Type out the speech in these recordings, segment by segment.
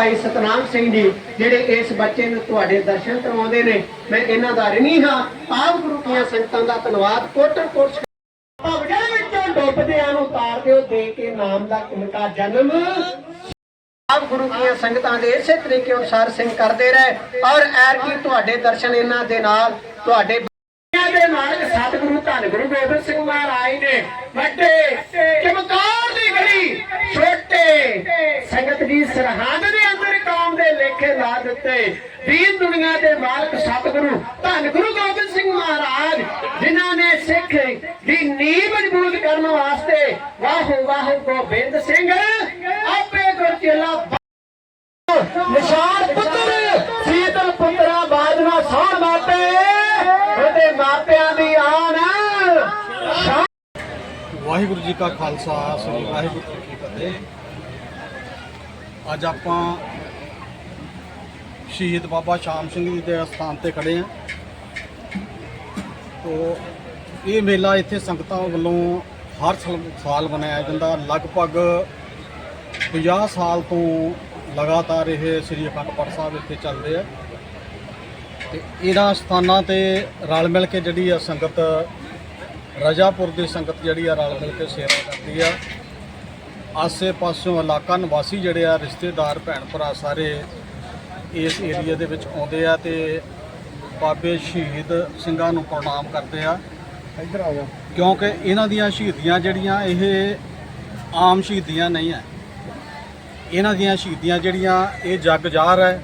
ਭਾਈ ਸਤਨਾਮ ਸਿੰਘ ਜੀ, ਜਿਹੜੇ ਇਸ ਬੱਚੇ ਨੂੰ ਤੁਹਾਡੇ ਦਰਸ਼ਨ ਕਰਵਾਉਂਦੇ ਨੇ, ਮੈਂ ਇਹਨਾਂ ਦਾ ਰਿਣੀ ਹਾਂ। ਆਪ ਗੁਰੂ ਕੀਆਂ ਸੰਗਤਾਂ ਦਾ ਧੰਨਵਾਦ। ਕੋਟਰ ਕੋਟ ਭਵਜੇ ਵਿੱਚੋਂ ਡੁੱਬਦਿਆਂ ਨੂੰ ਤਾਰ ਦਿਓ, ਦੇ ਕੇ ਨਾਮ ਦਾ ਕਿਨਕਾ ਜਨਮ। ਆਪ ਗੁਰੂ ਕੀਆਂ ਸੰਗਤਾਂ ਦੇ ਇਸੇ ਤਰੀਕੇ ਅਨੁਸਾਰ ਸਿੰਘ ਕਰਦੇ ਰਹੇ। ਔਰ ਐਰ ਕੀ ਤੁਹਾਡੇ ਦਰਸ਼ਨ ਇਹਨਾਂ ਦੇ ਨਾਲ, ਤੁਹਾਡੇ ਦੇ ਨਾਲ ਸਤਿਗੁਰੂ ਧੰਨ ਗੁਰੂ ਗੋਬਿੰਦ ਸਿੰਘ ਮਹਾਰਾਜ ਨੇ ਵੱਡੇ ਚਮਕਾਰ ਦੀ ਘੜੀ ਛੋਟੇ ਸੰਗਤ ਦੀ ਸਰਹੱਦ ਦੇ ਅੰਦਰ ਕੌਮ ਦੇ ਲੇਖੇ ਲਾ ਦਿੱਤੇ। ਦੀਨ ਦੁਨੀਆ ਦੇ ਮਾਲਕ ਸਤਿਗੁਰੂ, ਧੰਨ ਗੁਰੂ ਗੋਬਿੰਦ ਸਿੰਘ ਮਹਾਰਾਜ, ਜਿਨ੍ਹਾਂ ਨੇ ਸਿੱਖ ਦੀ ਨੀਂਹ ਮਜ਼ਬੂਤ ਕਰਨ ਵਾਸਤੇ ਵਾਹੋ ਵਾਹੋ ਗੋਬਿੰਦ ਸਿੰਘ, ਆਪੇ ਗੁਰਚੇਲਾ ਨਿਸ਼ਾਨ ਪੁੱਤਰ, ਸੀਤਲ ਪੁੱਤਰਾ ਬਾਜਵਾ ਸਾਹ ਮਾਪੇ, ਉਹਦੇ ਮਾਪਿਆਂ ਦੀ ਆਨ। ਵਾਹਿਗੁਰੂ ਜੀ ਕਾ ਖਾਲਸਾ, ਸ੍ਰੀ ਵਾਹਿਗੁਰੂ ਜੀ ਕੀ ਫਤਿਹ। ਅੱਜ ਆਪਾਂ ਸ਼ਹੀਦ ਬਾਬਾ ਸ਼ਾਮ ਸਿੰਘ ਜੀ ਦੇ ਸਥਾਨ ਤੇ ਖੜੇ ਆ। ਤੋ ਇਹ ਮੇਲਾ ਇੱਥੇ ਸੰਗਤਾਂ ਵੱਲੋਂ ਹਰ ਸਾਲ- ਸਾਲ ਮਨਾਇਆ ਜਾਂਦਾ। ਲਗਭਗ 50 ਸਾਲ ਤੋਂ ਲਗਾਤਾਰ ਇਹ ਸ੍ਰੀ ਅਖੰਡ ਪਾਠ ਸਾਹਿਬ ਇੱਥੇ ਚੱਲਦੇ ਆ। ਤੇ ਇਹਨਾਂ ਸਥਾਨਾਂ ਤੇ ਰਲ ਮਿਲ ਕੇ ਜਿਹੜੀ ਆ ਸੰਗਤ, ਰਜਾਪੁਰ ਦੀ ਸੰਗਤ ਜਿਹੜੀ ਆ ਰਲ ਮਿਲ ਕੇ ਸੇਵਾ ਕਰਦੀ ਆ। ਆਸੇ ਪਾਸਿਓਂ ਇਲਾਕਾ ਨਿਵਾਸੀ ਜਿਹੜੇ ਆ, ਰਿਸ਼ਤੇਦਾਰ ਭੈਣ ਭਰਾ ਸਾਰੇ ਇਸ ਏਰੀਆ ਦੇ ਵਿੱਚ ਆਉਂਦੇ ਆ ਤੇ ਬਾਬੇ ਸ਼ਹੀਦ ਸਿੰਘਾਂ ਨੂੰ ਪ੍ਰਣਾਮ ਕਰਦੇ ਆ। ਇੱਧਰ ਆ ਜਾ। ਕਿਉਂਕਿ ਇਹਨਾਂ ਦੀਆਂ ਸ਼ਹੀਦੀਆਂ ਜਿਹੜੀਆਂ ਇਹ ਆਮ ਸ਼ਹੀਦੀਆਂ ਨਹੀਂ ਹੈ। ਇਹਨਾਂ ਦੀਆਂ ਸ਼ਹੀਦੀਆਂ ਜਿਹੜੀਆਂ ਇਹ ਜੱਗ ਜ਼ਾਹਰ ਹੈ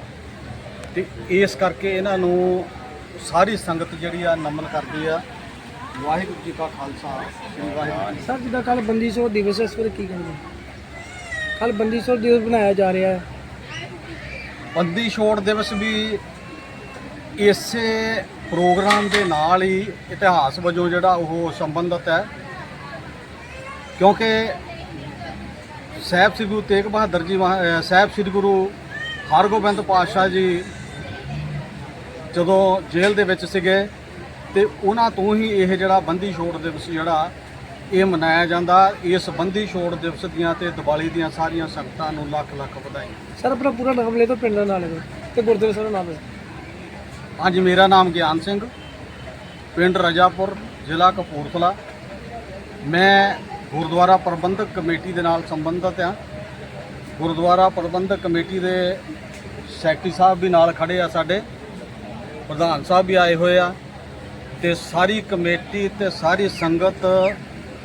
ਤੇ ਇਸ ਕਰਕੇ ਇਹਨਾਂ ਨੂੰ ਸਾਰੀ ਸੰਗਤ ਜਿਹੜੀ ਆ ਨਮਨ ਕਰਦੀ ਆ। ਵਾਹਿਗੁਰੂ ਜੀ ਕਾ ਖਾਲਸਾ ਵਾਹਿਗੁਰੂ ਸਰ ਜਿੱਦਾਂ ਕੱਲ ਬੰਦੀ ਛੋੜ ਦਿਵਸ ਇਸ ਬਾਰੇ ਕੀ ਕਹਿੰਦੇ? ਕੱਲ ਬੰਦੀ ਛੋੜ ਦਿਵਸ ਬਣਾਇਆ ਜਾ ਰਿਹਾ ਹੈ। ਬੰਦੀ ਛੋੜ ਦਿਵਸ ਵੀ ਇਸੇ ਪ੍ਰੋਗਰਾਮ ਦੇ ਨਾਲ ਹੀ ਇਤਿਹਾਸ ਵਜੋਂ ਜਿਹੜਾ ਉਹ ਸੰਬੰਧਿਤ ਹੈ। ਕਿਉਂਕਿ ਸਾਹਿਬ ਸ੍ਰੀ ਗੁਰੂ ਤੇਗ ਬਹਾਦਰ ਜੀ ਮਹਾ- ਸਾਹਿਬ ਸ੍ਰੀ ਗੁਰੂ ਹਰਗੋਬਿੰਦ ਪਾਤਸ਼ਾਹ ਜੀ ਜਦੋਂ ਜੇਲ੍ਹ ਦੇ ਵਿੱਚ ਸੀਗੇ ਤੇ ਉਹਨਾਂ ਤੋਂ ਹੀ ਇਹ ਜਿਹੜਾ ਬੰਦੀ ਛੋੜ ਦਿਵਸ ਜਿਹੜਾ ਇਹ ਮਨਾਇਆ ਜਾਂਦਾ। ਇਸ ਬੰਦੀ ਛੋੜ ਦਿਵਸ ਦੀਆਂ ਤੇ ਦੀਵਾਲੀ ਦੀਆਂ ਸਾਰੀਆਂ ਸੰਗਤਾਂ ਨੂੰ ਲੱਖ ਲੱਖ ਵਧਾਈਆਂ। ਸਰ ਆਪਣਾ ਪੂਰਾ ਨਾਮ ਲੈ ਤੋਂ ਪਿੰਡ ਦਾ ਨਾਮ ਲੈ ਦਿਓ ਤੇ ਗੁਰਦੁਆਰਾ ਸਾਹਿਬ ਦਾ ਨਾਮ ਲੈ ਹਾਂਜੀ ਮੇਰਾ ਨਾਮ ਗਿਆਨ ਸਿੰਘ ਪਿੰਡ ਰਜਾਪੁਰ ਜ਼ਿਲ੍ਹਾ ਕਪੂਰਥਲਾ। ਮੈਂ ਗੁਰਦੁਆਰਾ ਪ੍ਰਬੰਧਕ ਕਮੇਟੀ ਦੇ ਨਾਲ ਸੰਬੰਧਿਤ ਹਾਂ। ਗੁਰਦੁਆਰਾ ਪ੍ਰਬੰਧਕ ਕਮੇਟੀ ਦੇ ਸੈਕਟਰੀ ਸਾਹਿਬ ਵੀ ਨਾਲ ਖੜੇ ਆ ਸਾਡੇ। ਪ੍ਰਧਾਨ ਸਾਹਿਬ ਵੀ ਆਏ ਹੋਏ ਆ ਤੇ ਸਾਰੀ ਕਮੇਟੀ ਤੇ ਸਾਰੀ ਸੰਗਤ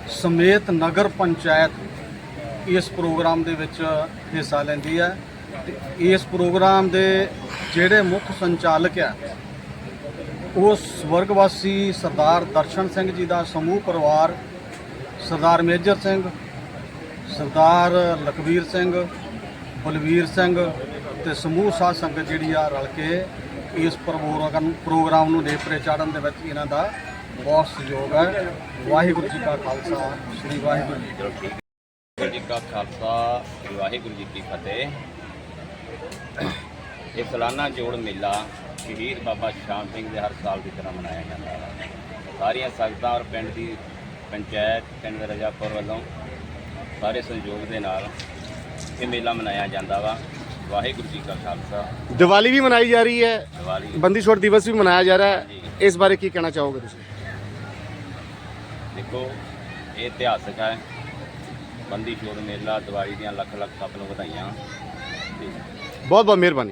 ਸਮੇਤ ਨਗਰ ਪੰਚਾਇਤ ਇਸ ਪ੍ਰੋਗਰਾਮ ਦੇ ਵਿੱਚ ਹਿੱਸਾ ਲੈਂਦੀ ਹੈ ਤੇ ਇਸ ਪ੍ਰੋਗਰਾਮ ਦੇ ਜਿਹੜੇ ਮੁੱਖ ਸੰਚਾਲਕ ਆ ਉਹ ਸਵਰਗਵਾਸੀ ਸਰਦਾਰ ਦਰਸ਼ਨ ਸਿੰਘ ਜੀ ਦਾ ਸਮੂਹ ਪਰਿਵਾਰ, ਸਰਦਾਰ ਮੇਜਰ ਸਿੰਘ, ਸਰਦਾਰ ਲਖਵੀਰ ਸਿੰਘ, ਬਲਵੀਰ ਸਿੰਘ ਤੇ ਸਮੂਹ ਸਾਧ ਸੰਗਤ ਜਿਹੜੀ ਆ ਰਲ ਕੇ ਇਸ ਪ੍ਰੋਗਰਾਮ ਪ੍ਰੋਗਰਾਮ ਨੂੰ ਨੇਪਰੇ ਚਾੜਨ ਦੇ ਵਿੱਚ ਇਹਨਾਂ ਦਾ ਬਹੁਤ ਸਹਿਯੋਗ ਹੈ। ਵਾਹਿਗੁਰੂ ਜੀ ਕਾ ਖਾਲਸਾ ਸ੍ਰੀ ਵਾਹਿਗੁਰੂ ਜੀ ਕੀ ਫਤਿਹ। ਵਾਹਿਗੁਰੂ ਜੀ ਕਾ ਖਾਲਸਾ ਸ੍ਰੀ ਵਾਹਿਗੁਰੂ ਜੀ ਕੀ ਫਤਿਹ। ਇਹ ਸਾਲਾਨਾ ਜੋੜ ਮੇਲਾ ਸ਼ਹੀਦ ਬਾਬਾ ਸ਼ਾਮ ਸਿੰਘ ਦੇ ਹਰ ਸਾਲ ਦੀ ਤਰ੍ਹਾਂ ਮਨਾਇਆ ਜਾਂਦਾ ਹੈ। ਸਾਰੀਆਂ ਸੰਗਤਾਂ ਔਰ ਪਿੰਡ ਦੀ ਪੰਚਾਇਤ ਪਿੰਡ ਰਜਾਪੁਰ ਵੱਲੋਂ ਸਾਰੇ ਸਹਿਯੋਗ ਦੇ ਨਾਲ ਇਹ ਮੇਲਾ ਮਨਾਇਆ ਜਾਂਦਾ ਵਾ। ਵਾਹਿਗੁਰੂ ਜੀ ਕਾ ਖਾਲਸਾ। ਦੀਵਾਲੀ ਵੀ ਮਨਾਈ ਜਾ ਰਹੀ ਹੈ। ਦੀਵਾਲੀ। ਬੰਦੀ ਛੋੜ ਦਿਵਸ ਵੀ ਮਨਾਇਆ ਜਾ ਰਿਹਾ ਹੈ। ਇਸ ਬਾਰੇ ਕੀ ਕਹਿਣਾ ਚਾਹੋਗੇ ਤੁਸੀਂ? ਦੇਖੋ, ਇਹ ਇਤਿਹਾਸਕ ਹੈ। ਬੰਦੀ ਛੋੜ ਮੇਲਾ, ਦੀਵਾਲੀ ਦੀਆਂ ਲੱਖ ਲੱਖ ਸਭ ਨੂੰ ਵਧਾਈਆਂ। ਬਹੁਤ ਬਹੁਤ ਮਿਹਰਬਾਨੀ।